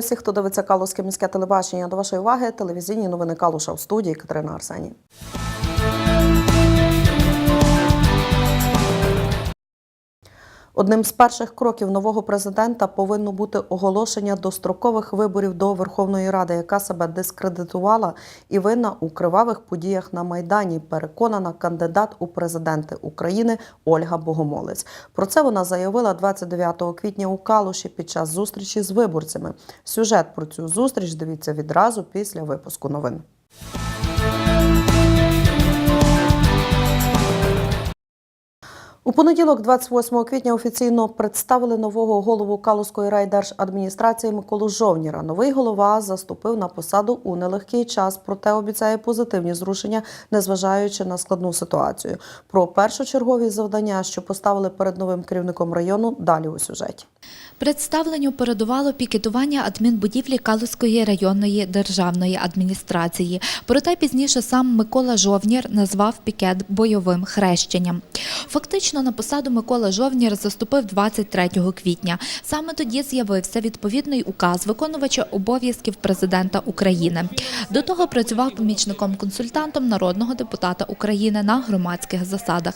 Вітаю всіх, хто дивиться Калузьке міське телебачення. До вашої уваги телевізійні новини Калуша в студії Катерина Арсені. Одним з перших кроків нового президента повинно бути оголошення дострокових виборів до Верховної Ради, яка себе дискредитувала і винна у кривавих подіях на майдані. Переконана кандидат у президенти України Ольга Богомолець. Про це вона заявила 29 квітня у Калуші під час зустрічі з виборцями. Сюжет про цю зустріч дивіться відразу після випуску новин. У понеділок, 28 квітня, офіційно представили нового голову Калузької райдержадміністрації Миколу Жовніра. Новий голова заступив на посаду у нелегкий час, проте обіцяє позитивні зрушення, незважаючи на складну ситуацію. Про першочергові завдання, що поставили перед новим керівником району, далі у сюжеті. Представленню передувало пікетування адмінбудівлі Калузької районної державної адміністрації. Проте пізніше сам Микола Жовнір назвав пікет бойовим хрещенням. Фактично на посаду Микола Жовнір заступив 23 квітня. Саме тоді з'явився відповідний указ виконувача обов'язків президента України. До того працював помічником-консультантом народного депутата України на громадських засадах.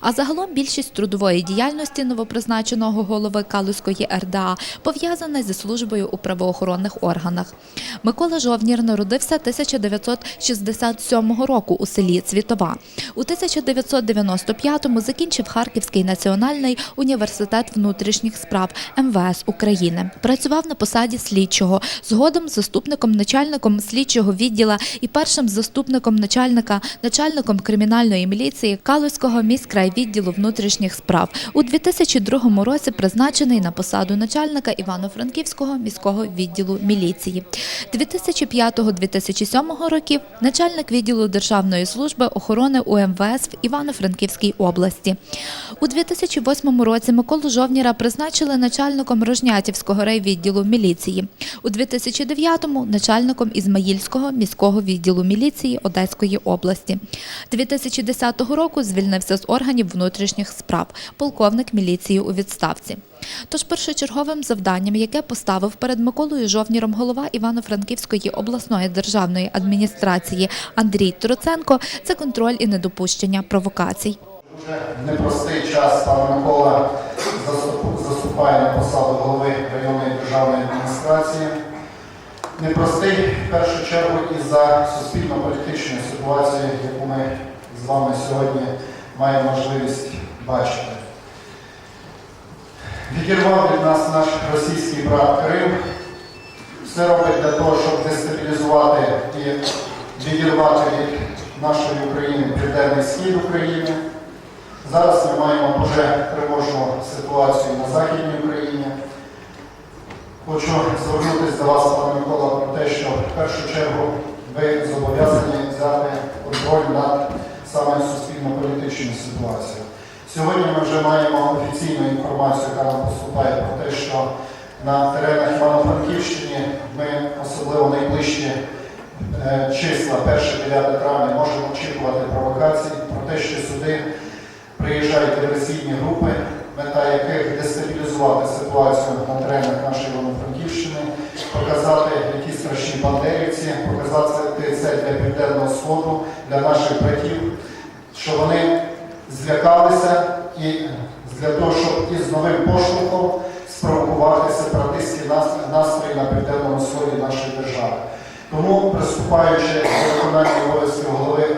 А загалом більшість трудової діяльності новопризначеного голови Калузької РДА пов'язана зі службою у правоохоронних органах. Микола Жовнір народився 1967 року у селі Цвітова. У 1995-му закінчив Харківський національний університет внутрішніх справ МВС України. Працював на посаді слідчого, згодом заступником начальником слідчого відділа і першим заступником начальника, начальником кримінальної міліції Калузького міськрайвідділу внутрішніх справ. У 2002 році призначений на посаду начальника Івано-Франківського міського відділу міліції. 2005-2007 років начальник відділу Державної служби охорони УМВС в Івано-Франківській області. У 2008 році Миколу Жовніра призначили начальником Рожнятівського райвідділу міліції. У 2009-му – начальником Ізмаїльського міського відділу міліції Одеської області. 2010 року звільнився з органів внутрішніх справ, полковник міліції у відставці. Тож першочерговим завданням, яке поставив перед Миколою Жовніром голова Івано-Франківської обласної державної адміністрації Андрій Троценко, це контроль і недопущення провокацій. Дуже непростий час пан Микола заступає на посаду голови районної державної адміністрації. Непростий в першу чергу і за суспільно-політичною ситуацією, яку ми з вами сьогодні маємо можливість бачити. Відірвав від нас наш російський брат Крим. Все робить для того, щоб дестабілізувати і відірвати від нашої України південний схід України. Зараз ми маємо дуже тривожну ситуацію на Західній Україні. Хочу звернутися до вас, пане Микола, про те, що в першу чергу ви зобов'язані взяти контроль над саме суспільно-політичною ситуацією. Сьогодні ми вже маємо офіційну інформацію, яка нам поступає про те, що на теренах Івано-Франківщини ми особливо найближчі е, числа 1-9 травня можемо очікувати провокацій про те, що сюди приїжджають диверсійні групи, мета яких дестабілізувати ситуацію на теренах нашої Івано-Франківщини, показати якісь страшні бандерівці, показати це для Південного Сходу, для наших братів, що вони злякалися і для того, щоб із новим поштовхом спровокувати сепаратистські настрої на південному сході нашої держави. Тому, приступаючи до виконання обов'язків голови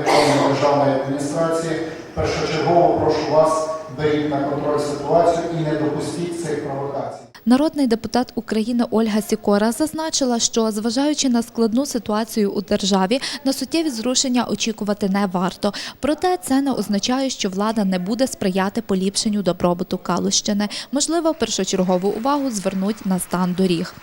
державної адміністрації, першочергово прошу вас беріть на контроль ситуацію і не допустіть цих провокацій. Народний депутат України Ольга Сікора зазначила, що зважаючи на складну ситуацію у державі, на суттєві зрушення очікувати не варто. Проте це не означає, що влада не буде сприяти поліпшенню добробуту Калущини. Можливо, першочергову увагу звернуть на стан доріг.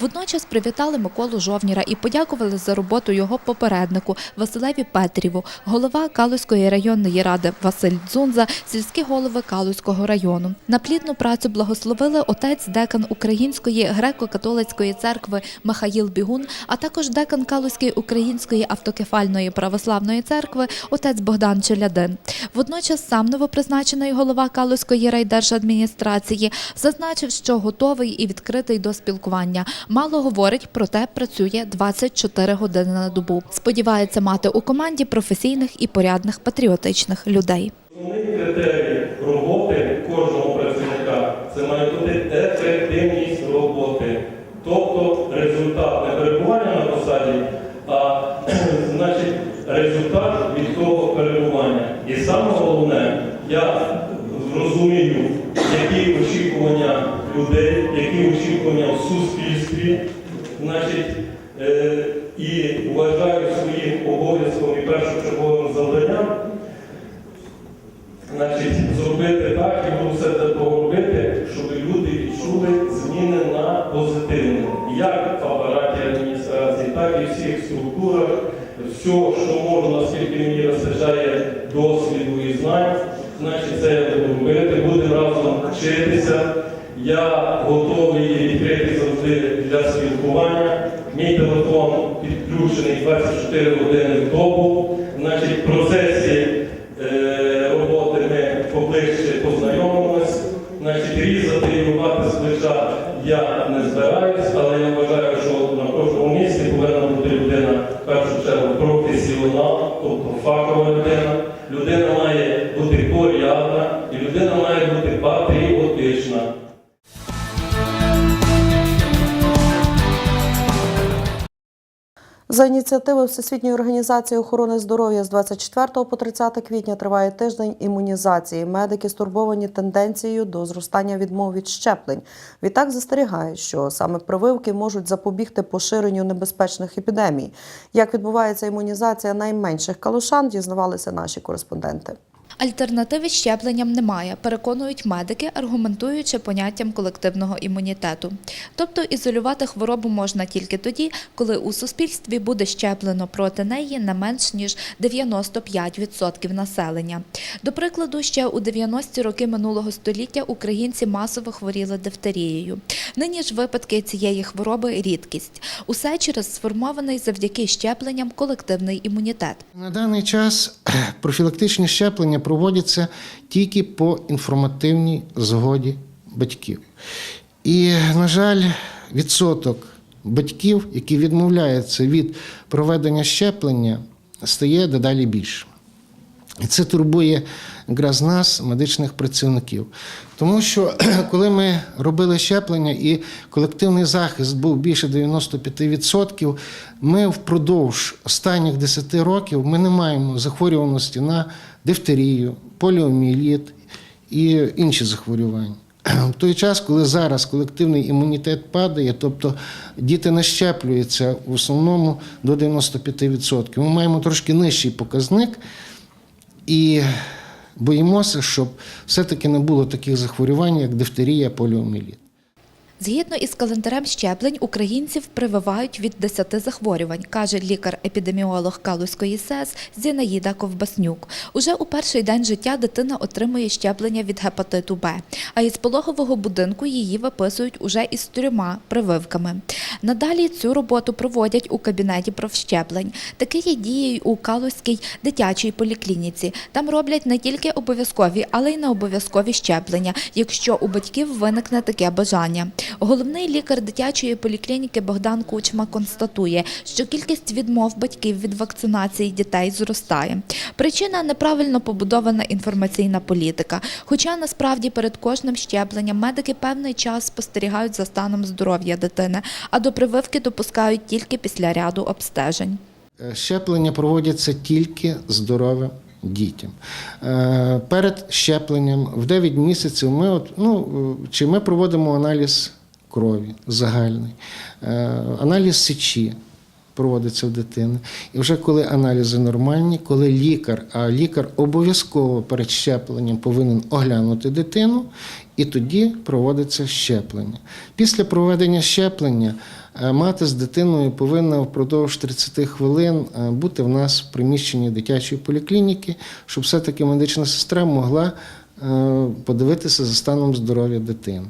Водночас привітали Миколу Жовніра і подякували за роботу його попереднику Василеві Петріву, голова Калузької районної ради Василь Дзунза, сільські голови Калузького району. На плідну працю благословили отець Дек декан Української греко-католицької церкви Михаїл Бігун, а також декан Калузької української автокефальної православної церкви отець Богдан Челядин. Водночас сам новопризначений голова Калузької райдержадміністрації зазначив, що готовий і відкритий до спілкування. Мало говорить, проте працює 24 години на добу. Сподівається мати у команді професійних і порядних патріотичних людей. Основний критерій роботи кожного працівника це має бути ефективність результат не перебування на посаді, а значить результат від того перебування. І саме головне, я розумію, які очікування людей, які очікування в суспільстві, значить, е, і вважаю своїм обов'язком і першочерговим завданням 24 години в добу. Значить, в процесі е, роботи ми поближче познайомилися. Значить, різати і рубати з плеча я не збираюсь, але я вважаю, що на кожному місці повинна бути людина в першу чергу професіонал, тобто фахова. Людина ініціативи Всесвітньої організації охорони здоров'я з 24 по 30 квітня триває тиждень імунізації. Медики стурбовані тенденцією до зростання відмов від щеплень. Відтак застерігають, що саме прививки можуть запобігти поширенню небезпечних епідемій. Як відбувається імунізація найменших калушан, дізнавалися наші кореспонденти. Альтернативи щепленням немає, переконують медики, аргументуючи поняттям колективного імунітету. Тобто ізолювати хворобу можна тільки тоді, коли у суспільстві буде щеплено проти неї не менш ніж 95% населення. До прикладу, ще у 90-ті роки минулого століття українці масово хворіли дифтерією. Нині ж випадки цієї хвороби рідкість. Усе через сформований завдяки щепленням колективний імунітет. На даний час профілактичні щеплення проводяться тільки по інформативній згоді батьків. І, на жаль, відсоток батьків, які відмовляються від проведення щеплення, стає дедалі більше. І це турбує якраз нас, медичних працівників. Тому що коли ми робили щеплення і колективний захист був більше 95%, ми впродовж останніх 10 років ми не маємо захворюваності на дифтерію, поліоміеліт і інші захворювання. В той час, коли зараз колективний імунітет падає, тобто діти не щеплюються в основному до 95%, ми маємо трошки нижчий показник і боїмося, щоб все-таки не було таких захворювань, як дифтерія, поліоміеліт. Згідно із календарем щеплень, українців прививають від 10 захворювань, каже лікар-епідеміолог Калузької СЕС Зінаїда Ковбаснюк. Уже у перший день життя дитина отримує щеплення від гепатиту Б, а із пологового будинку її виписують уже із трьома прививками. Надалі цю роботу проводять у кабінеті профщеплень. Таке є дією у Калузькій дитячій поліклініці. Там роблять не тільки обов'язкові, але й необов'язкові щеплення, якщо у батьків виникне таке бажання. Головний лікар дитячої поліклініки Богдан Кучма констатує, що кількість відмов батьків від вакцинації дітей зростає. Причина неправильно побудована інформаційна політика. Хоча насправді перед кожним щепленням медики певний час спостерігають за станом здоров'я дитини, а до прививки допускають тільки після ряду обстежень. Е, Щеплення проводяться тільки здоровим дітям. Е, Перед щепленням в 9 місяців ми, от, ну, е, чи ми проводимо аналіз крові загальний, е, аналіз сечі проводиться в дитини. І вже коли аналізи нормальні, коли лікар, а лікар обов'язково перед щепленням повинен оглянути дитину, і тоді проводиться щеплення. Після проведення щеплення е, мати з дитиною повинна впродовж 30 хвилин е, бути в нас в приміщенні дитячої поліклініки, щоб все-таки медична сестра могла подивитися за станом здоров'я дитини.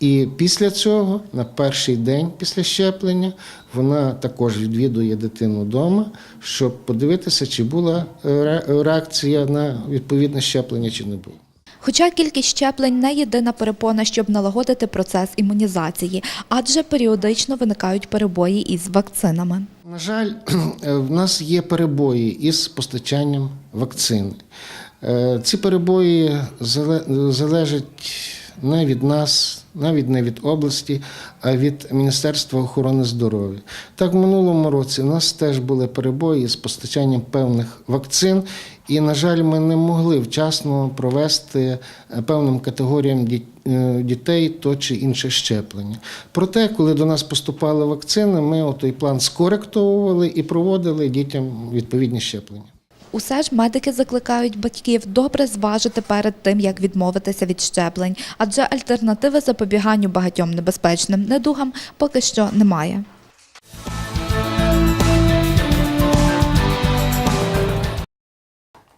І після цього, на перший день після щеплення, вона також відвідує дитину вдома, щоб подивитися, чи була е, реакція на відповідне щеплення, чи не було. Хоча кількість щеплень не єдина перепона, щоб налагодити процес імунізації, адже періодично виникають перебої із вакцинами. На жаль, в нас є перебої із постачанням вакцини. Е, Ці перебої залежать не від нас, навіть не від області, а від Міністерства охорони здоров'я. Так, в минулому році у нас теж були перебої з постачанням певних вакцин, і, на жаль, ми не могли вчасно провести е, певним категоріям е, дітей то чи інше щеплення. Проте, коли до нас поступали вакцини, ми той план скоректовували і проводили дітям відповідні щеплення. Усе ж медики закликають батьків добре зважити перед тим, як відмовитися від щеплень, адже альтернативи запобіганню багатьом небезпечним недугам поки що немає.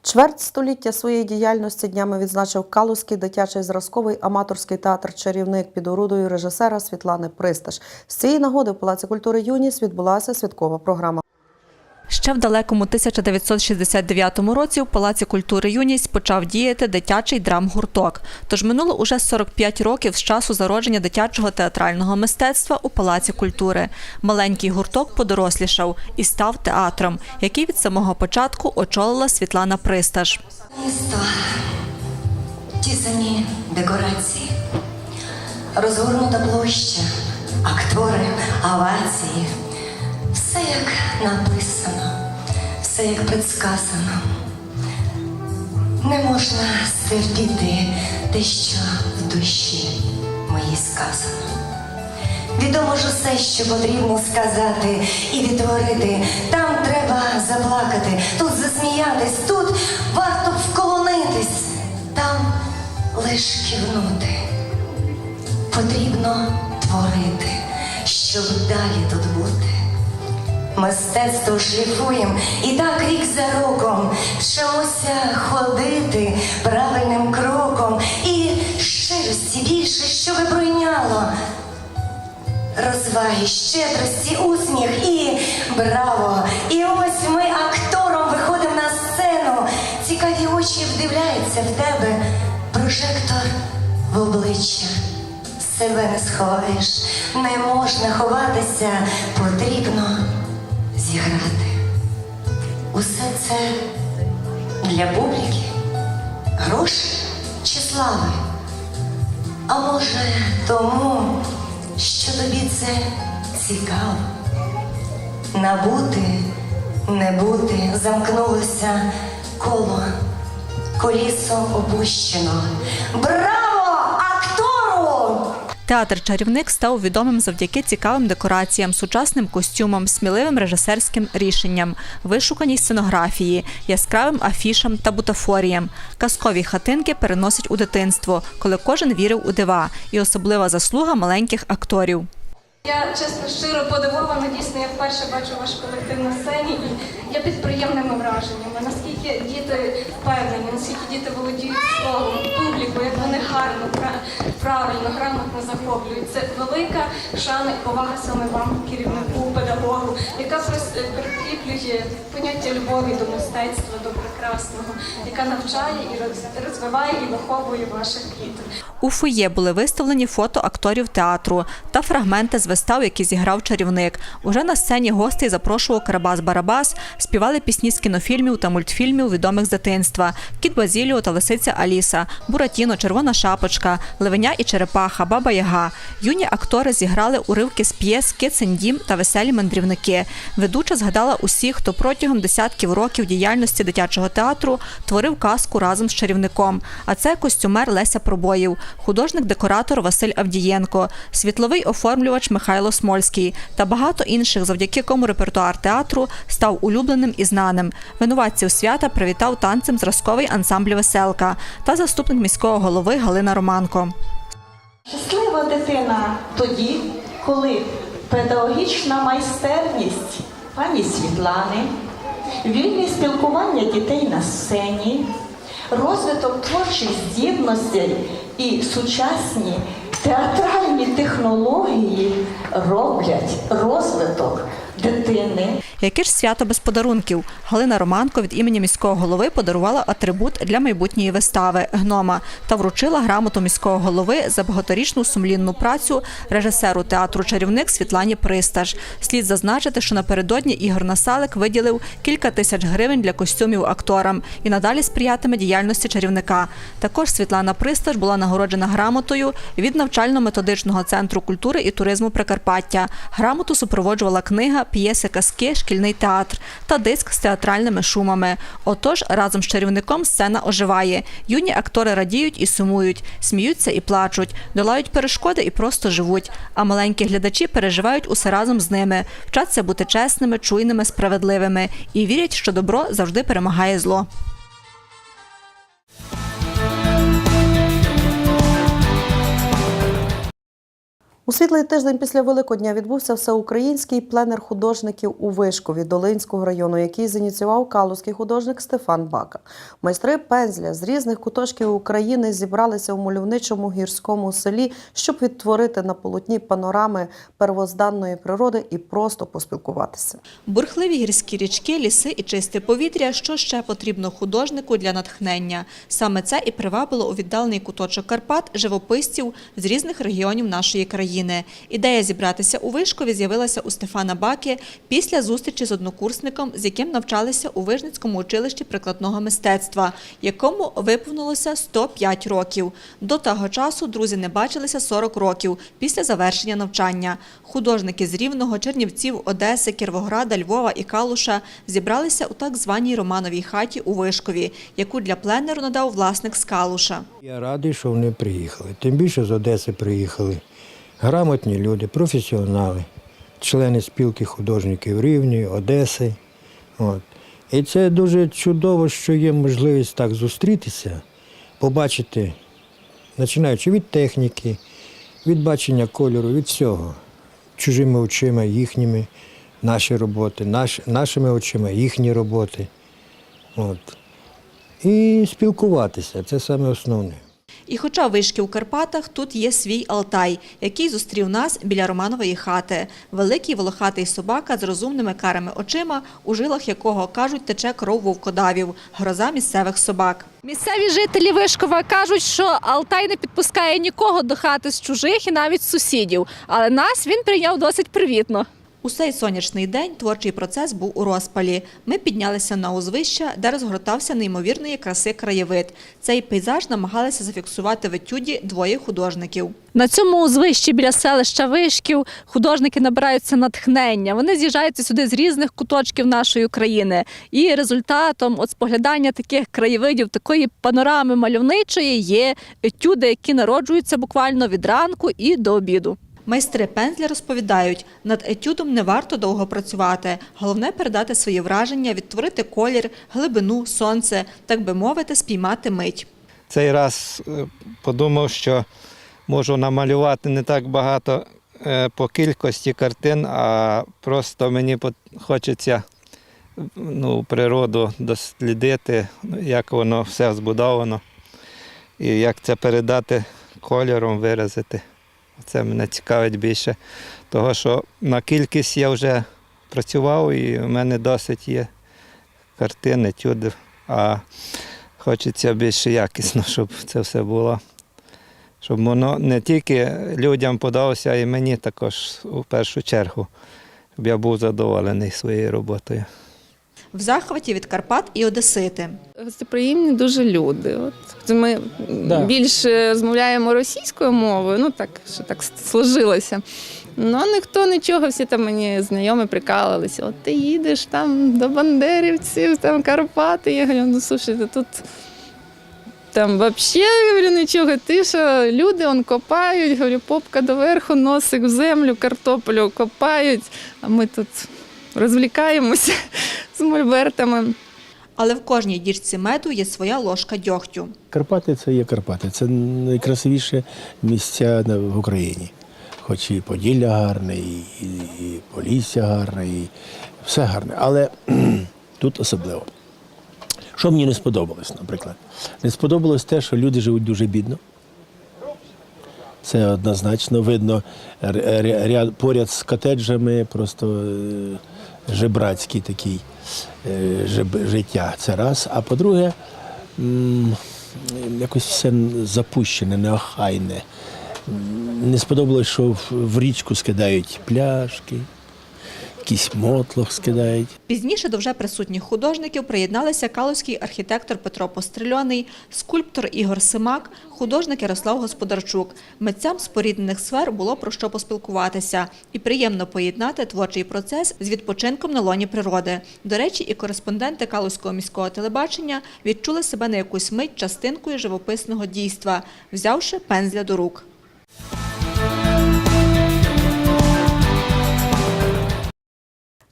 Чверть століття своєї діяльності днями відзначив Калузький дитячий зразковий аматорський театр Чарівник під орудою режисера Світлани Присташ. З цієї нагоди в Палаці культури Юніс відбулася святкова програма. Ще в далекому 1969 році в Палаці культури Юність почав діяти дитячий драмгурток. Тож минуло уже 45 років з часу зародження дитячого театрального мистецтва у Палаці культури. Маленький гурток подорослішав і став театром, який від самого початку очолила Світлана Присташ. Місто, ті самі декорації, розгорнута площа, актори, овації. Все як написано, все як предсказано. Не можна стерпіти те, що в душі моїй сказано. Відомо ж усе, що потрібно сказати і відтворити. Там треба заплакати, тут засміятись, тут варто вклонитись, там лиш кивнути. Потрібно творити, щоб далі тут бути. Мистецтво шліфуєм і так рік за роком вчимося ходити правильним кроком і щирості більше, що ви пройняло розваги, щедрості, усміх і браво! І ось ми актором виходимо на сцену. Цікаві очі вдивляються в тебе. Прожектор в обличчя. Себе не сховаєш, не можна ховатися, потрібно зіграти. Усе це для публіки, грошей чи слави. А може тому, що тобі це цікаво? Набути, не бути, замкнулося коло, колісо опущено. Актору! Театр Чарівник став відомим завдяки цікавим декораціям, сучасним костюмам, сміливим режисерським рішенням, вишуканій сценографії, яскравим афішам та бутафоріям. Казкові хатинки переносять у дитинство, коли кожен вірив у дива, і особлива заслуга маленьких акторів. Я чесно щиро подивована, дійсно, я вперше бачу ваш колектив на сцені, я під приємними враженнями. Наскільки діти впевнені, наскільки діти володіють словом, публіку, як вони гарно, пра- правильно, грамотно захоплюють. Це велика шана і повага саме вам, керівнику, педагогу, яка прикріплює поняття любові до мистецтва, до прекрасного, яка навчає і роз- розвиває і виховує ваших діток. У фоє були виставлені фото акторів театру та фрагменти з вистав, які зіграв чарівник. Уже на сцені гостей запрошував Карабас Барабас, співали пісні з кінофільмів та мультфільмів відомих з дитинства: Кіт Базіліо та Лисиця Аліса, Буратіно, Червона Шапочка, Левеня і Черепаха, Баба Яга. Юні актори зіграли уривки з п'єс Кицин дім та веселі мандрівники. Ведуча згадала усіх, хто протягом десятків років діяльності дитячого театру творив казку разом з чарівником. А це костюмер Леся Пробоїв, художник-декоратор Василь Авдієнко, світловий оформлювач Михайло Смольський та багато інших, завдяки кому репертуар театру став улюбленим і знаним. Винуватців свята привітав танцем зразковий ансамбль Веселка та заступник міського голови Галина Романко. Щаслива дитина тоді, коли педагогічна майстерність пані Світлани, вільне спілкування дітей на сцені, розвиток творчих здібностей і сучасні театральні технології роблять розвиток дитини. Яке ж свято без подарунків? Галина Романко від імені міського голови подарувала атрибут для майбутньої вистави гнома та вручила грамоту міського голови за багаторічну сумлінну працю режисеру театру Чарівник Світлані Пристаж. Слід зазначити, що напередодні Ігор Насалик виділив кілька тисяч гривень для костюмів акторам і надалі сприятиме діяльності чарівника. Також Світлана Пристаж була нагороджена грамотою від навчально-методичного центру культури і туризму Прикарпаття. Грамоту супроводжувала книга, п'єси казки, шкільний театр та диск з театральними шумами. Отож, разом з чарівником сцена оживає. Юні актори радіють і сумують, сміються і плачуть, долають перешкоди і просто живуть. А маленькі глядачі переживають усе разом з ними, вчаться бути чесними, чуйними, справедливими і вірять, що добро завжди перемагає зло. У світлий тиждень після Великодня відбувся всеукраїнський пленер художників у Вишкові Долинського району, який зініціював калузький художник Стефан Бака. Майстри пензля з різних куточків України зібралися у мальовничому гірському селі, щоб відтворити на полотні панорами первозданної природи і просто поспілкуватися. Бурхливі гірські річки, ліси і чисте повітря. Що ще потрібно художнику для натхнення? Саме це і привабило у віддалений куточок Карпат живописців з різних регіонів нашої країни. Ідея зібратися у Вишкові з'явилася у Стефана Баки після зустрічі з однокурсником, з яким навчалися у Вижницькому училищі прикладного мистецтва, якому виповнилося 105 років. До того часу друзі не бачилися 40 років після завершення навчання. Художники з Рівного, Чернівців, Одеси, Кіровограда, Львова і Калуша зібралися у так званій Романовій хаті у Вишкові, яку для пленеру надав власник з Калуша. Я радий, що вони приїхали. Тим більше з Одеси приїхали. Грамотні люди, професіонали, члени спілки художників Рівні, Одеси. От. І це дуже чудово, що є можливість так зустрітися, побачити, починаючи від техніки, від бачення кольору, від всього. Чужими очима, їхніми, наші роботи, наш, нашими очима, їхні роботи. От. І спілкуватися це саме основне. І хоча вишки у Карпатах, тут є свій Алтай, який зустрів нас біля Романової хати. Великий волохатий собака з розумними карими очима, у жилах якого, кажуть, тече кров вовкодавів, гроза місцевих собак. Місцеві жителі Вишкова кажуть, що Алтай не підпускає нікого до хати з чужих і навіть з сусідів. Але нас він прийняв досить привітно. У цей сонячний день творчий процес був у розпалі. Ми піднялися на узвища, де розгортався неймовірної краси краєвид. Цей пейзаж намагалися зафіксувати в етюді двоє художників. На цьому узвищі біля селища Вишків художники набираються натхнення. Вони з'їжджаються сюди з різних куточків нашої країни. І результатом от споглядання таких краєвидів, такої панорами мальовничої є етюди, які народжуються буквально від ранку і до обіду. Майстри пензля розповідають, над етюдом не варто довго працювати. Головне передати свої враження, відтворити колір, глибину, сонце, так би мовити, спіймати мить. Цей раз е, подумав, що можу намалювати не так багато е, по кількості картин, а просто мені хочеться ну, природу дослідити, як воно все збудовано і як це передати кольором, виразити. Це мене цікавить більше, того що на кількість я вже працював і в мене досить є картин, етюдів, а хочеться більше якісно, щоб це все було. Щоб воно не тільки людям подалося, а й мені також у першу чергу, щоб я був задоволений своєю роботою. В захваті від Карпат і Одесити. Гостеприємні дуже люди. От ми більше розмовляємо російською мовою, ну так, що так сложилося. Ну, ніхто нічого, всі там мені знайомі прикалувалися. От ти їдеш там до Бандерівців, там Карпати. Я говорю, ну слушайте, тут там взагалі говорю, нічого. Тиша, люди он копають, говорю, попка доверху, носик в землю, картоплю копають, а ми тут розвлікаємося з мольбертами. Але в кожній діжці меду є своя ложка дьогтю. Карпати це є Карпати. Це найкрасивіше місця в Україні. Хоч і Поділля гарне, і, і, і Полісся гарне, і все гарне. Але тут особливо. Що мені не сподобалось, наприклад? Не сподобалось те, що люди живуть дуже бідно. Це однозначно видно ряд, поряд з котеджами, просто е, жебрацький такий е, життя. Це раз. А по-друге, якось все запущене, неохайне. Не сподобалось, що в річку скидають пляшки, якийсь мотлох скидають. Пізніше до вже присутніх художників приєдналися калузький архітектор Петро Пострельоний, скульптор Ігор Симак, художник Ярослав Господарчук. Митцям споріднених сфер було про що поспілкуватися і приємно поєднати творчий процес з відпочинком на лоні природи. До речі, і кореспонденти Калузького міського телебачення відчули себе на якусь мить частинкою живописного дійства, взявши пензля до рук.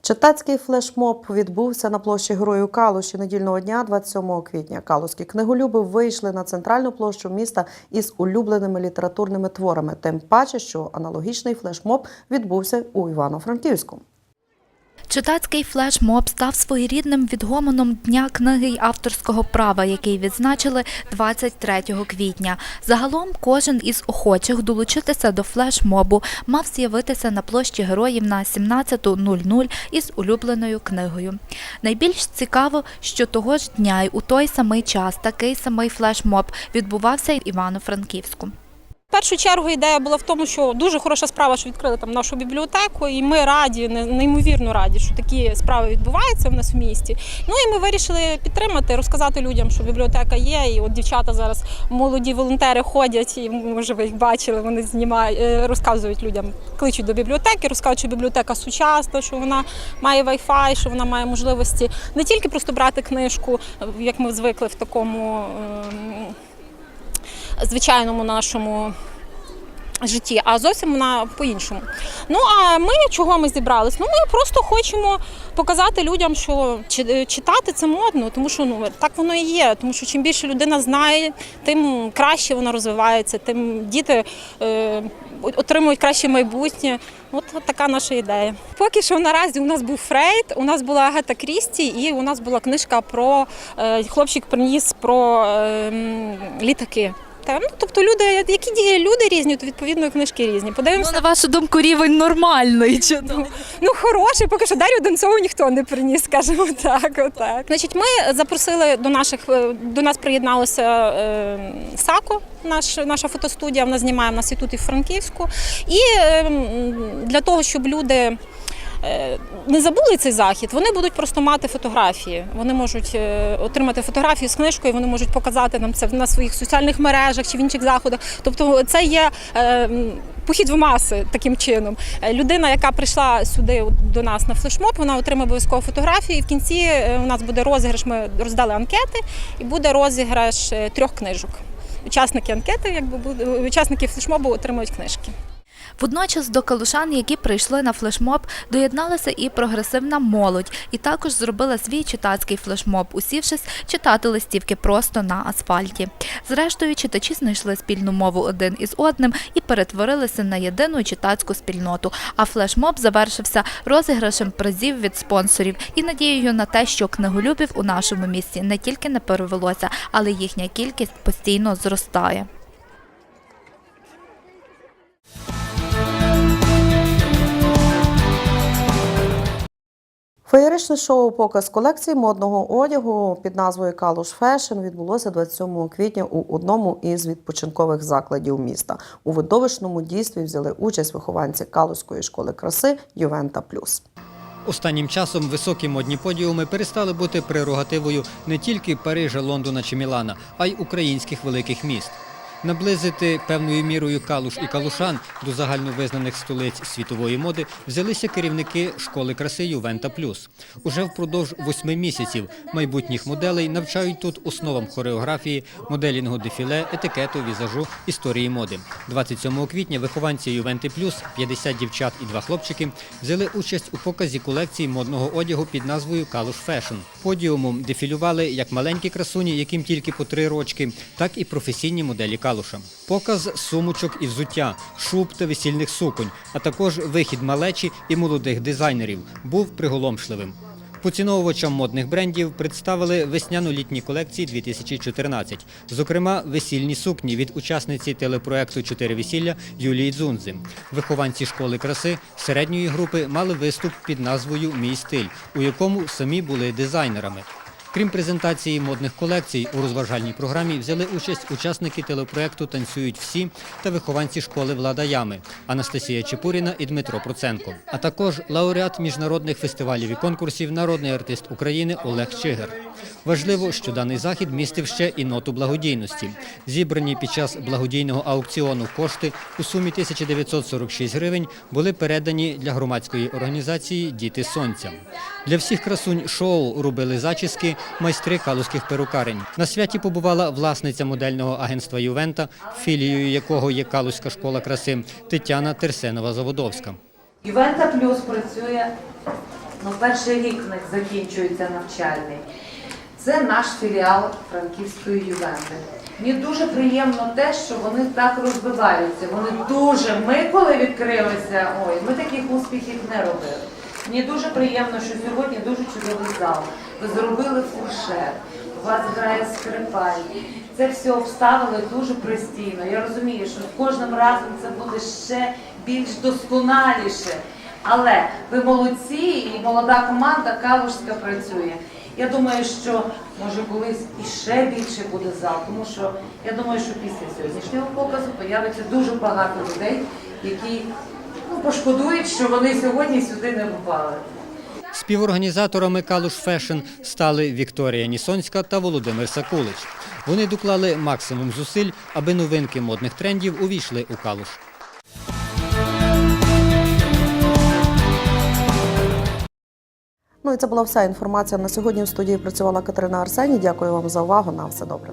Читацький флешмоб відбувся на площі Герою Калуші недільного дня, 27 квітня. Калузькі книголюби вийшли на центральну площу міста із улюбленими літературними творами. Тим паче, що аналогічний флешмоб відбувся у Івано-Франківську. Читацький флешмоб став своєрідним відгомоном Дня книги й авторського права, який відзначили 23 квітня. Загалом кожен із охочих долучитися до флешмобу мав з'явитися на площі героїв на 17.00 із улюбленою книгою. Найбільш цікаво, що того ж дня й у той самий час такий самий флешмоб відбувався й в Івано-Франківську. В першу чергу ідея була в тому, що дуже хороша справа, що відкрили там нашу бібліотеку, і ми раді, неймовірно раді, що такі справи відбуваються в нас в місті. Ну і ми вирішили підтримати, розказати людям, що бібліотека є. І от дівчата зараз молоді волонтери ходять, і може ви їх бачили, вони знімають, е, розказують людям, кличуть до бібліотеки, розказують, що бібліотека сучасна, що вона має Wi-Fi, що вона має можливості не тільки просто брати книжку, як ми звикли в такому. Звичайному нашому житті, а зовсім вона по-іншому. Ну а ми чого ми зібрались? Ну ми просто хочемо показати людям, що читати це модно, тому що ну так воно і є. Тому що чим більше людина знає, тим краще вона розвивається, тим діти е, отримують краще майбутнє. От така наша ідея. Поки що наразі у нас був Фрейд, у нас була Агата Крісті, і у нас була книжка про е, хлопчик приніс про е, літаки. Та, ну, тобто люди, які дії люди різні, то відповідно і книжки різні. Подивимося. на вашу думку, рівень нормальний. Чи Ну, ну хороший, поки що Дар'ю Донцову ніхто не приніс, скажімо так. Отак. Значить, ми запросили до наших е, до нас приєдналося е, САКО, наш, наша фотостудія. Вона знімає в нас і тут, і в Франківську. І е, для того, щоб люди. Е, Не забули цей захід, вони будуть просто мати фотографії. Вони можуть е, отримати фотографію з книжкою, вони можуть показати нам це на своїх соціальних мережах чи в інших заходах. Тобто, це є е, похід в маси таким чином. Людина, яка прийшла сюди до нас на флешмоб, вона отримає обов'язково фотографію. І в кінці у нас буде розіграш. Ми роздали анкети, і буде розіграш трьох книжок. Учасники анкети, якби учасники флешмобу отримують книжки. Водночас до калушан, які прийшли на флешмоб, доєдналася і прогресивна молодь, і також зробила свій читацький флешмоб, усівшись читати листівки просто на асфальті. Зрештою, читачі знайшли спільну мову один із одним і перетворилися на єдину читацьку спільноту. А флешмоб завершився розіграшем призів від спонсорів і надією на те, що книголюбів у нашому місті не тільки не перевелося, але їхня кількість постійно зростає. Феєричне шоу показ колекції модного одягу під назвою Калуш Фешн відбулося 27 квітня у одному із відпочинкових закладів міста. У видовищному дійстві взяли участь вихованці Калузької школи краси Ювента Плюс. Останнім часом високі модні подіуми перестали бути прерогативою не тільки Парижа, Лондона чи Мілана, а й українських великих міст. Наблизити певною мірою калуш і калушан до загальновизнаних столиць світової моди взялися керівники школи краси Ювента Плюс. Уже впродовж восьми місяців майбутніх моделей навчають тут основам хореографії, моделінгу дефіле, етикету, візажу, історії моди. 27 квітня вихованці Ювенти Плюс, 50 дівчат і два хлопчики, взяли участь у показі колекції модного одягу під назвою Калуш Фешн. Подіумом дефілювали як маленькі красуні, яким тільки по три рочки, так і професійні моделі калуша. Показ сумочок і взуття, шуб та весільних суконь, а також вихід малечі і молодих дизайнерів був приголомшливим. Поціновувачам модних брендів представили весняно-літні колекції 2014. Зокрема, весільні сукні від учасниці телепроекту Чотири весілля Юлії Дзунзи. Вихованці школи краси середньої групи мали виступ під назвою Мій стиль, у якому самі були дизайнерами. Крім презентації модних колекцій, у розважальній програмі взяли участь учасники телепроекту Танцюють всі та вихованці школи Влада Ями Анастасія Чепуріна і Дмитро Проценко, а також лауреат міжнародних фестивалів і конкурсів, народний артист України Олег Чигир. Важливо, що даний захід містив ще і ноту благодійності. Зібрані під час благодійного аукціону кошти у сумі 1946 гривень були передані для громадської організації Діти Сонця. Для всіх красунь шоу робили зачіски майстри калузьких перукарень. На святі побувала власниця модельного агентства Ювента, філією якого є Калузька школа краси Тетяна Терсенова-Заводовська. Ювента Плюс працює, ну, перший рік в них закінчується навчальний. Це наш філіал Франківської Ювенти. Мені дуже приємно те, що вони так розвиваються. Вони дуже, ми коли відкрилися, ой, ми таких успіхів не робили. Мені дуже приємно, що сьогодні дуже чудовий зал. Ви зробили фуршет, у вас грає скрипаль. Це все вставили дуже постійно. Я розумію, що кожним разом це буде ще більш досконаліше. Але ви молодці і молода команда Калужська працює. Я думаю, що може колись іще більше буде зал, тому що я думаю, що після сьогоднішнього показу появиться дуже багато людей, які пошкодують, що вони сьогодні сюди не попали. Співорганізаторами Калуш Фешн стали Вікторія Нісонська та Володимир Сакулич. Вони доклали максимум зусиль, аби новинки модних трендів увійшли у Калуш. Ну і це була вся інформація на сьогодні. В студії працювала Катерина Арсені. Дякую вам за увагу. На все добре.